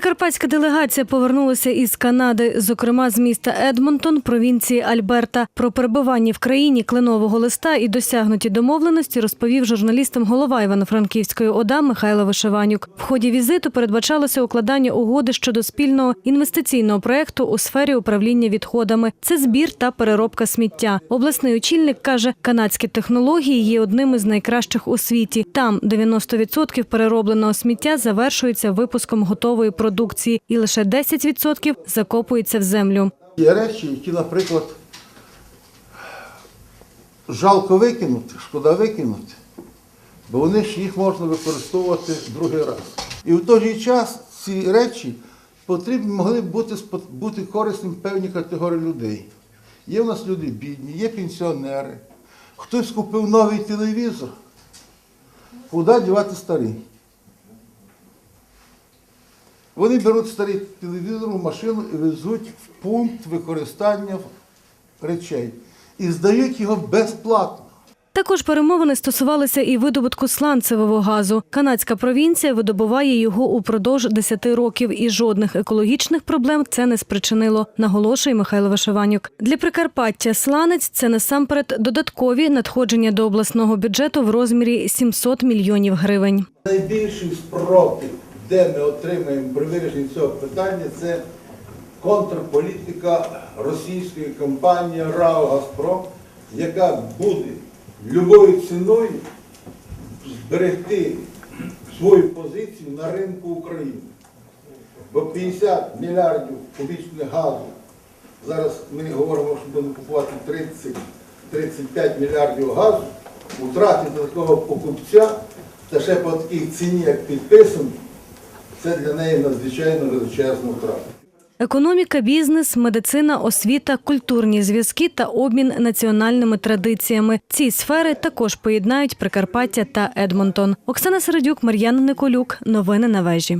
Прикарпатська делегація повернулася із Канади, зокрема з міста Едмонтон, провінції Альберта. Про перебування в країні кленового листа і досягнуті домовленості розповів журналістам голова Івано-Франківської ОДА Михайло Вишиванюк. В ході візиту передбачалося укладання угоди щодо спільного інвестиційного проекту у сфері управління відходами. Це збір та переробка сміття. Обласний очільник каже, канадські технології є одним із найкращих у світі. Там 90% переробленого сміття завершується випуском готової продукції, і лише 10% закопується в землю. Є речі, які, наприклад, жалко викинути, шкода викинути, бо вони ж їх можна використовувати другий раз. І в той же час ці речі потрібні могли б бути, бути корисним певній категорії людей. Є в нас люди бідні, є пенсіонери. Хтось купив новий телевізор. Куди дівати старий? Вони беруть старий телевізор в машину і везуть в пункт використання речей. І здають його безплатно. Також перемовини стосувалися і видобутку сланцевого газу. Канадська провінція видобуває його упродовж 10 років, і жодних екологічних проблем це не спричинило, наголошує Михайло Вишиванюк. Для Прикарпаття сланець це насамперед додаткові надходження до обласного бюджету в розмірі 700 мільйонів гривень. Найбільший спротив, де ми отримаємо при вирішенні цього питання, це контрполітика російської компанії РАО Газпром, яка буде любою ціною зберегти свою позицію на ринку України. Бо 50 мільярдів кубічних газу, зараз ми говоримо, що будемо купувати 30-35 мільярдів газу, втратити такого покупця, та ще по такій ціні, як підписано, це для неї надзвичайно величезна втрата. Економіка, бізнес, медицина, освіта, культурні зв'язки та обмін національними традиціями. Ці сфери також поєднають Прикарпаття та Едмонтон. Оксана Середюк, Мар'яна Николюк. Новини на вежі.